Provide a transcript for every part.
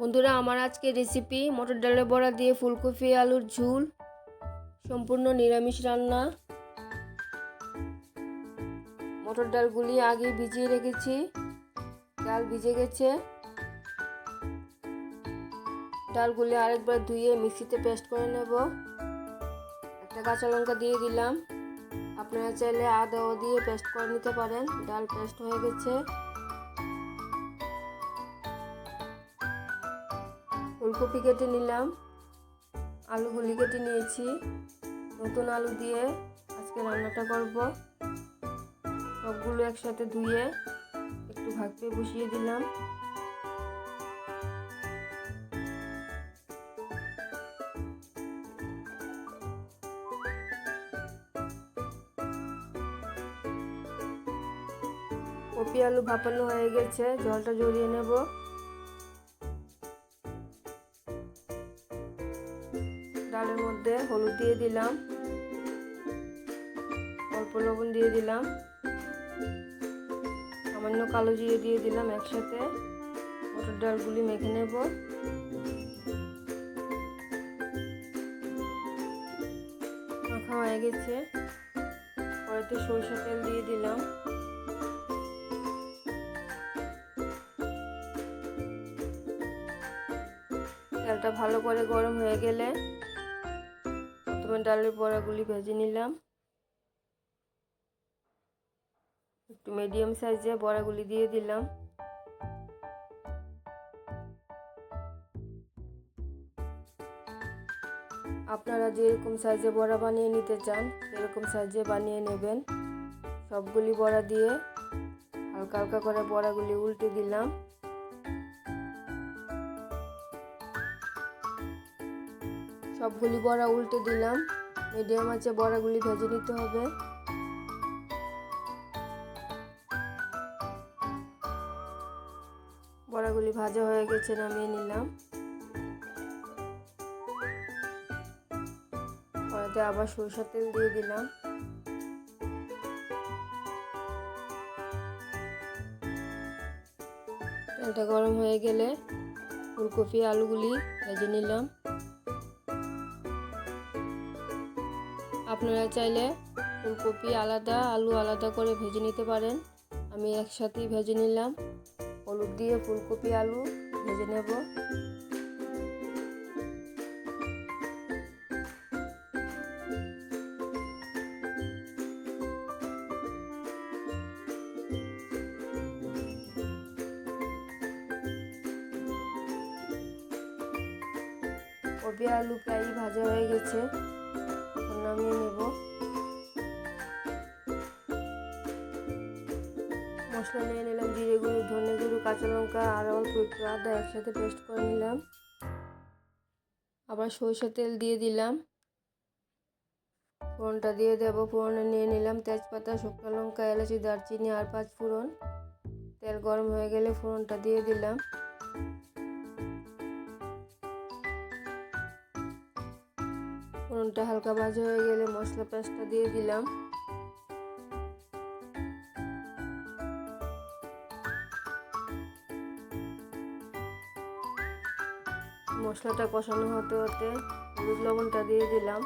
বন্ধুরা, আমার আজকে রেসিপি মটর ডালের বড়া দিয়ে ফুলকপি, আলুর ঝুল, সম্পূর্ণ নিরামিষ রান্না। মটর ডালগুলি আগে ভিজিয়ে রেখেছি, ডাল ভিজে গেছে। ডালগুলি আরেকবার ধুয়ে মিক্সিতে পেস্ট করে নেব। একটা কাঁচা লঙ্কা দিয়ে দিলাম। আপনারা চাইলে আদাও দিয়ে পেস্ট করে নিতে পারেন। ডাল পেস্ট হয়ে গেছে। ফুলকপি কেটে নিলাম। আলুগুলি কেটে নিয়েছি। নতুন আলু দিয়ে আজকে রান্নাটা করব। সবগুলো একসাথে ধুয়ে একটু ভাগতে বসিয়ে দিলাম। কপি আলু ভাপানো হয়ে গেছে। জলটা জড়িয়ে নেব। ডালের মধ্যে হলুদ দিয়ে দিলাম। অল্প লবণ দিয়ে দিলাম। সামান্য কালো জিরে দিয়ে দিলাম একসাথে। মটর ডালগুলি মেখে নেব। মাখা হয়ে গেছে। কড়াইতে সরষের তেল দিয়ে দিলাম। তেলটা ভালো করে গরম হয়ে গেলে প্রথমে ডালের বড়াগুলি ভেজে নিলাম। একটু মিডিয়াম সাইজে বড়াগুলি দিয়ে দিলাম। আপনারা যেরকম সাইজে বড়া বানিয়ে নিতে চান, সেরকম সাইজে বানিয়ে নেবেন। সবগুলি বড়া দিয়ে হালকা হালকা করে বড়াগুলি উল্টে দিলাম। সবগুলি বড়া উল্টে দিলাম। মিডিয়াম আছে, বড়াগুলি ভেজে নিতে হবে। বড়াগুলি ভাজা হয়ে গেছে, নামিয়ে নিলাম। কড়াইতে আবার সরষের তেল দিয়ে দিলাম। তেলটা গরম হয়ে গেলে ফুলকপি, আলুগুলি ভেজে নিলাম। আপনারা চাইলে ফুলকপি আলাদা, আলু আলাদা করে ভেজে নিতে পারেন। আমি একসাথেই ভেজে নিলাম। হলুদ দিয়ে ফুলকপি, আলু ভেজে নেব। কপি আলু প্রায় ভাজা হয়ে গেছে। এখন নামিয়ে মশলা নিয়ে নিলাম, জিরে গুঁড়ো, ধনে গুঁড়ো, কাঁচা লঙ্কা আর অল্প একটু আদা একসাথে পেস্ট করে নিলাম। আবার সরষের তেল দিয়ে দিলাম। ফোড়নটা দিয়ে দেব, ফোড়নে নিয়ে নিলাম তেজপাতা, শুকনো লঙ্কা, এলাচি, দারচিনি আর পাঁচ ফোড়ন। তেল গরম হয়ে গেলে ফোড়নটা দিয়ে দিলাম। ফোড়নটা হালকা ভাজা হয়ে গেলে মশলা পেস্টটা দিয়ে দিলাম। মশলাটা কষানো হতে হতে হলুদ লবণটা দিয়ে দিলাম।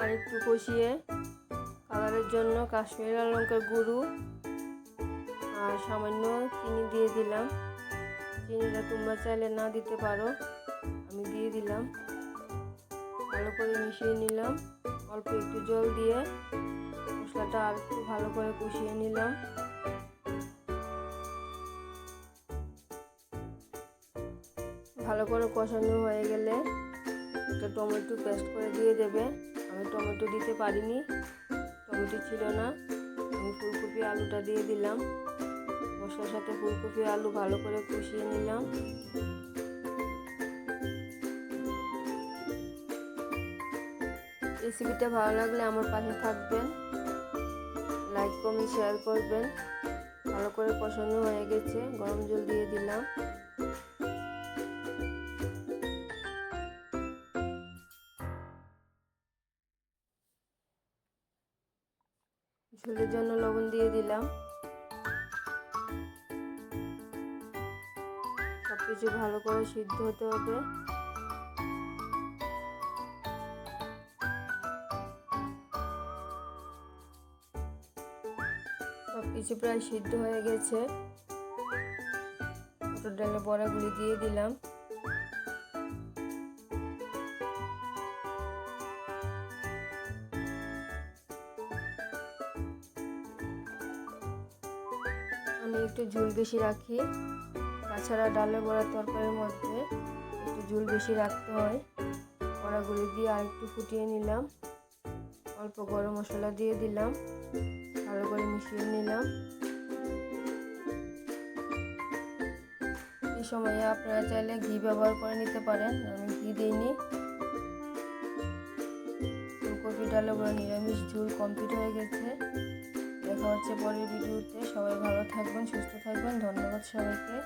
আর একটু কষিয়ে কালারের জন্য কাশ্মীর লঙ্কার গুঁড়ো আর সামান্য চিনি দিয়ে দিলাম। চিনিটা তোমরা চাইলে না দিতে পারো, আমি দিয়ে দিলাম। ভালো করে মিশিয়ে নিলাম। অল্প একটু জল দিয়ে মশলাটা আর একটু ভালো করে কষিয়ে নিলাম। ভালো করে কষানো হয়ে গেলে একটা টমেটো পেস্ট করে দিয়ে দেবে। আমি টমেটো দিতে পারিনি, টমেটো ছিল না। আমি ফুলকপি আলুটা দিয়ে দিলাম। মশলার সাথে ফুলকপি আলু ভালো করে কষিয়ে নিলাম। রেসিপিটা ভালো লাগলে আমার পাশে থাকবেন। লাইক কমেন্ট শেয়ার করবেন। ভালো করে কষানো হয়ে গেছে, গরম জল দিয়ে দিলাম। ঝোলের জন্য লবণ দিয়ে দিলাম। সব কিছু ভালো করে সিদ্ধ হতে হবে। সব কিছু প্রায় সিদ্ধ হয়ে গেছে। মটর ডালের বড়াগুলি দিয়ে দিলাম। আমি একটু ঝুল বেশি রাখি। তাছাড়া ডালের বড়ার তরকারির মধ্যে একটু ঝুল বেশি রাখতে হয়। বড়াগুলি দিয়ে আর একটু ফুটিয়ে নিলাম। অল্প গরম মশলা দিয়ে দিলাম। ভালো করে মিশিয়ে নিলাম। এই সময়ে আপনারা চাইলে ঘি ব্যবহার করে নিতে পারেন, আমি ঘি দিইনি। ফুলকপি ডালে বড়া নিরামিষ ঝুল কমপ্লিট হয়ে গেছে। দেখা হচ্ছে পরের ভিডিওতে। সবাই ভালো থাকবেন, সুস্থ থাকবেন। ধন্যবাদ সবাইকে।